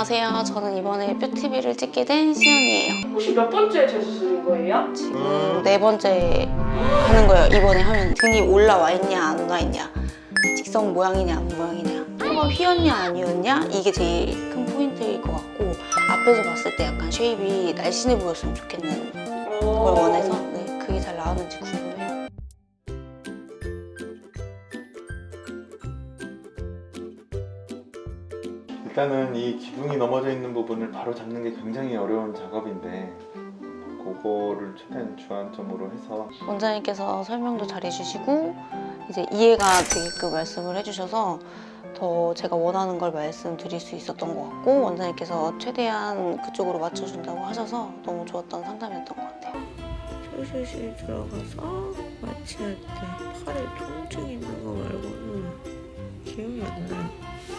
안녕하세요. 저는 이번에 뷰티비를 찍게 된 시연이에요. 혹시 몇 번째 재수술인 거예요? 지금 네 번째 하는 거예요. 이번에 하면 등이 올라와 있냐 안와 있냐, 직선 모양이냐 안 모양이냐, 코가 휘었냐 아니었냐 이게 제일 큰 포인트일 것 같고 앞에서 봤을 때 약간 쉐입이 날씬해 보였으면 좋겠는 걸 원해서 네, 그게 잘 나왔는지 궁금해요. 일단은 이 기둥이 넘어져 있는 부분을 바로 잡는 게 굉장히 어려운 작업인데 그거를 최대한 주안점으로 해서 원장님께서 설명도 잘 해주시고 이제 이해가 되게끔 말씀을 해주셔서 더 제가 원하는 걸 말씀드릴 수 있었던 것 같고 원장님께서 최대한 그쪽으로 맞춰준다고 하셔서 너무 좋았던 상담이었던 것 같아요. 수술실 들어가서 마취할 때 팔에 통증 있는 거 말고는 기억이 안 나요.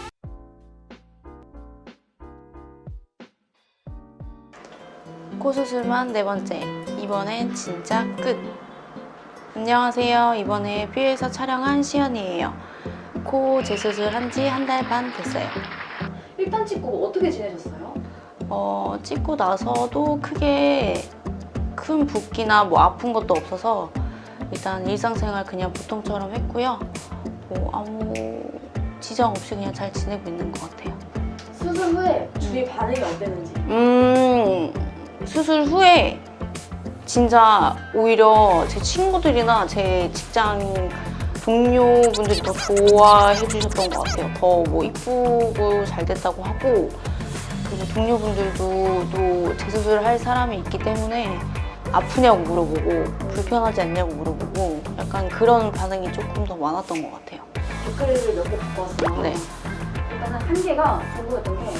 코 수술만 네 번째. 이번엔 진짜 끝. 안녕하세요. 이번에 뷰에서 촬영한 시연이에요. 코 재수술 한 지 한 달 반 됐어요. 일단 찍고 어떻게 지내셨어요? 어, 찍고 나서도 크게 큰 붓기나 뭐 아픈 것도 없어서 일단 일상생활 그냥 보통처럼 했고요. 뭐 아무 지장 없이 그냥 잘 지내고 있는 것 같아요. 수술 후에 주위 반응이 어땠는지 음, 수술 후에 진짜 오히려 제 친구들이나 제 직장 동료분들이 더 좋아해 주셨던 것 같아요. 더 뭐 이쁘고 잘 됐다고 하고 그리고 동료분들도 또 재수술을 할 사람이 있기 때문에 아프냐고 물어보고 불편하지 않냐고 물어보고 약간 그런 반응이 조금 더 많았던 것 같아요. 댓글을 몇개 왔어요. 네. 일단은 한 개가 궁금했던 게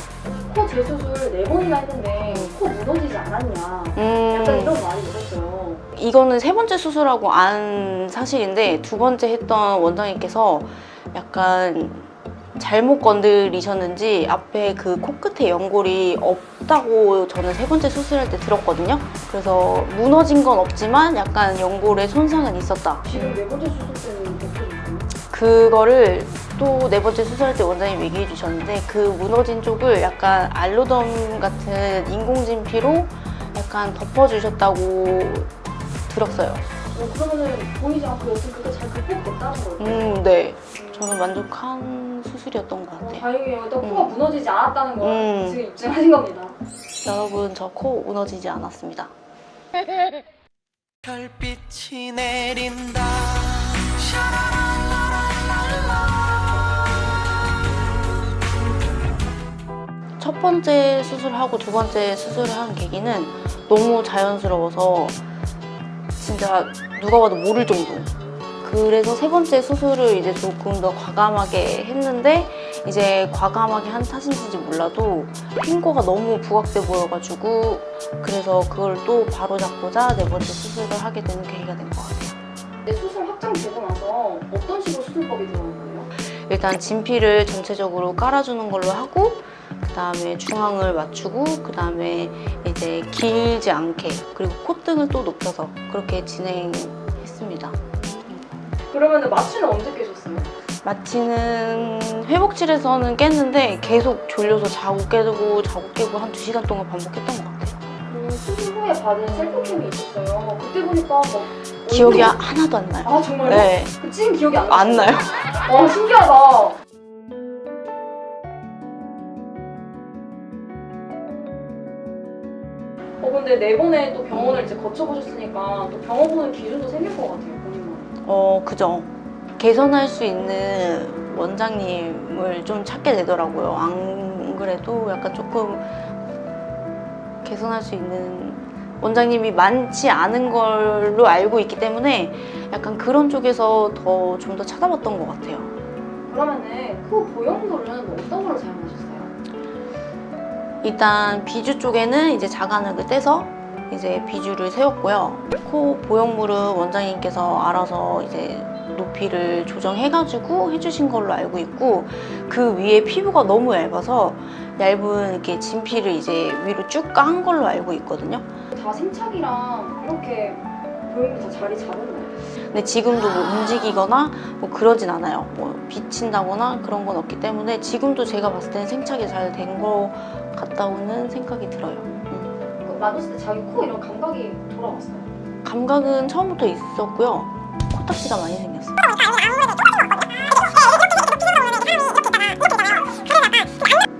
코 재수술 네 번이나 했는데 코 무너지지 않았냐. 음, 약간 이런 말이 있었어요. 이거는 세 번째 수술하고 안 사실인데 두 번째 했던 원장님께서 약간 잘못 건드리셨는지 앞에 그 코끝에 연골이 없다고 저는 세 번째 수술할 때 들었거든요. 그래서 무너진 건 없지만 약간 연골에 손상은 있었다. 지금 네 번째 수술 때는? 그거를 또 네 번째 수술할 때 원장님 얘기해 주셨는데 그 무너진 쪽을 약간 알로덤 같은 인공진피로 약간 덮어주셨다고 들었어요. 어, 그러면은 보이지 않고 여튼 그게 잘 극복됐다는 거예요? 음, 네. 저는 만족한 수술이었던 것 어, 같아요. 다행이에요. 일단 음. 코가 무너지지 않았다는 걸 음. 지금 입증하신 겁니다. 여러분, 저 코 무너지지 않았습니다. 별빛이 내린다 첫 번째 수술하고 두 번째 수술을 한 계기는 너무 자연스러워서 진짜 누가 봐도 모를 정도. 그래서 세 번째 수술을 이제 조금 더 과감하게 했는데 이제 과감하게 한 탓인지 몰라도 핑거가 너무 부각돼 보여가지고 그래서 그걸 또 바로 잡고자 네 번째 수술을 하게 되는 계기가 된 것 같아요. 근데 수술 확장되고 나서 어떤 식으로 수술법이 들어간 거예요? 일단 진피를 전체적으로 깔아주는 걸로 하고 그 다음에 중앙을 맞추고 그 다음에 이제 길지 않게 그리고 콧등을 또 높여서 그렇게 진행했습니다. 그러면 마취는 언제 깨셨어요? 마취는 회복실에서는 깼는데 계속 졸려서 자고 깨고 자고 깨고 한 두 시간 동안 반복했던 것 같아요. 그 수술 후에 받은 셀프캠이 있었어요. 그때 보니까 막 기억이 얼굴이- 하나도 안 나요. 아 정말요? 네, 그찐 기억이 안 나요? 안 나요. 와 신기하다. 근데 네 번에 또 병원을 이제 거쳐보셨으니까 또 병원 보는 기준도 생길 것 같아요 본인만. 어, 그죠. 개선할 수 있는 원장님을 좀 찾게 되더라고요. 안 그래도 약간 조금 개선할 수 있는 원장님이 많지 않은 걸로 알고 있기 때문에 약간 그런 쪽에서 더 좀 더 찾아봤던 것 같아요. 그러면은 그 보형물은 뭐 어떤 걸로 사용하셨어요? 일단 비주 쪽에는 이제 자간을 떼서 이제 비주를 세웠고요. 코 보형물은 원장님께서 알아서 이제 높이를 조정해가지고 해주신 걸로 알고 있고 그 위에 피부가 너무 얇아서 얇은 이렇게 진피를 이제 위로 쭉 깐 걸로 알고 있거든요. 다 생착이랑 이렇게 보형물 다 자리 잡았나요? 근데 지금도 뭐 움직이거나 뭐 그러진 않아요. 뭐 비친다거나 그런 건 없기 때문에 지금도 제가 봤을 때는 생착이 잘된것 갔다 오는 생각이 들어요. 음. 그 만졌을 때 자기 코 이런 감각이 돌아왔어요. 감각은 처음부터 있었고요. 코딱지가 많이 생겼어요.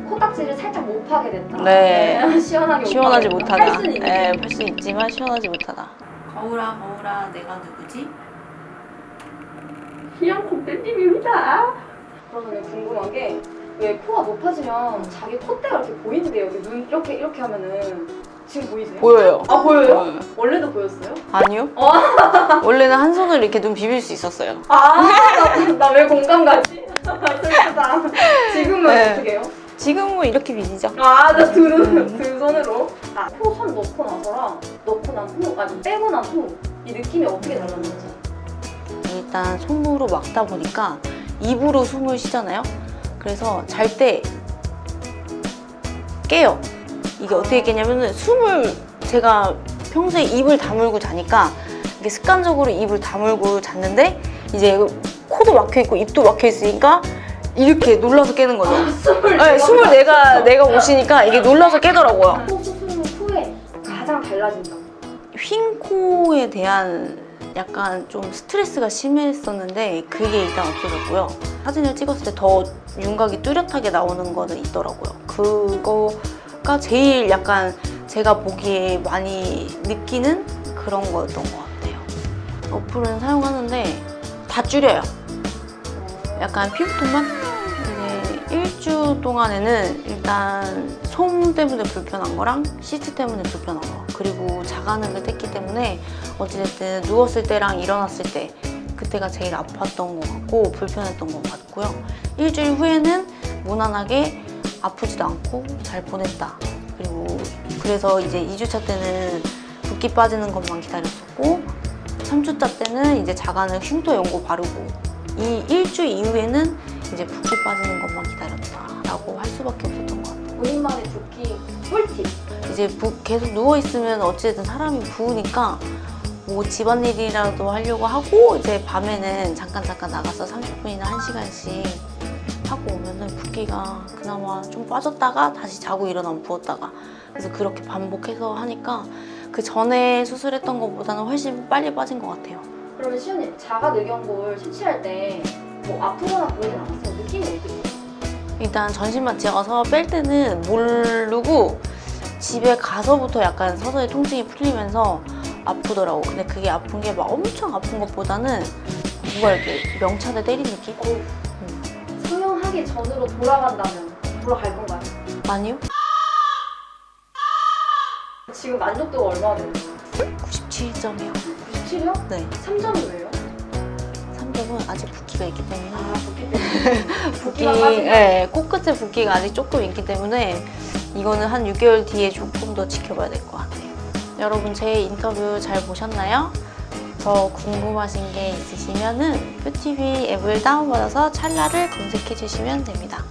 코딱지를 살짝 못 파게 됐다. 네. 시원하게 못 시원하지. 못하다. 할. 네, 할수 있지만 시원하지 못하다. 거울아 거울아 내가 누구지? 희양콩 땡님입니다. 그러면 궁금한 게 왜 코가 높아지면 자기 콧대가 이렇게 보이는데 여기 눈 이렇게 이렇게 하면은 지금 보이세요? 보여요. 아 보여요? 네. 원래도 보였어요? 아니요. 원래는 한 손으로 이렇게 눈 비빌 수 있었어요. 아나 왜 공감 가지? 슬프다. 지금은 네. 어떻게 해요? 지금은 이렇게 비비죠. 아나 두 눈, 두 손으로. 아, 코 손 넣고 나서랑 넣고 난 후, 아니 빼고 난 후 이 느낌이 어떻게 달랐는지. 일단 손으로 막다 보니까 입으로 숨을 쉬잖아요. 그래서 잘 때 깨요. 이게 어떻게 깨냐면은 숨을 제가 평소에 입을 다물고 자니까 이게 습관적으로 입을 다물고 잤는데 이제 코도 막혀 있고 입도 막혀 있으니까 이렇게 놀라서 깨는 거죠. 숨을 네, 숨을 내가 내가 못 쉬니까 이게 놀라서 깨더라고요. 코 수술 후에 가장 달라진다. 휜 코에 대한 약간 좀 스트레스가 심했었는데 그게 일단 없어졌고요. 사진을 찍었을 때 더 윤곽이 뚜렷하게 나오는 거는 있더라고요. 그거가 제일 약간 제가 보기에 많이 느끼는 그런 거였던 것 같아요. 어플은 사용하는데 다 줄여요. 약간 피부톤만 일주 동안에는 일단 솜 때문에 불편한 거랑 시트 때문에 불편한 거 그리고 자가능을 뗐기 때문에 어찌됐든 누웠을 때랑 일어났을 때 그때가 제일 아팠던 것 같고 불편했던 것 같고요. 일주일 후에는 무난하게 아프지도 않고 잘 보냈다. 그리고 그래서 이제 2주차 때는 붓기 빠지는 것만 기다렸었고 3주차 때는 이제 자가능 흉터 연고 바르고 이 일주 이후에는 이제 붓기 빠지는 것만 기다렸다 라고 할 수밖에 없었던 것 같아요. 본인만의 붓기 꿀팁. 이제 부- 계속 누워 있으면 어찌됐든 사람이 부으니까 뭐 집안일이라도 하려고 하고 이제 밤에는 잠깐 잠깐 나가서 30분이나 1시간씩 하고 오면은 붓기가 그나마 좀 빠졌다가 다시 자고 일어나면 부었다가 그래서 그렇게 반복해서 하니까 그 전에 수술했던 것보다는 훨씬 빨리 빠진 것 같아요. 그러면 시연님 자가 늑연골 채취할 때 뭐 아프거나 그러진 않았어요? 느낌이 어때요? 일단 전신만 찍어서 뺄 때는 모르고 집에 가서부터 약간 서서히 통증이 풀리면서 아프더라고. 근데 그게 아픈 게 막 엄청 아픈 것보다는 누가 이렇게 명찰에 때린 느낌? 성형하기 전으로 돌아간다면 돌아갈 건가요? 아니요? 지금 만족도가 얼마나 돼요? 97점이요. 97이요? 네. 3점이 왜요? 3점은 아직 붓기가 있기 때문에. 아 붓기 때문에 붓기, 빠지면 네, 코끝에 붓기가 아직 조금 있기 때문에 이거는 한 6개월 뒤에 조금 더 지켜봐야 될 것 같아요. 여러분 제 인터뷰 잘 보셨나요? 더 궁금하신 게 있으시면은 뷰티비 앱을 다운받아서 찰나를 검색해 주시면 됩니다.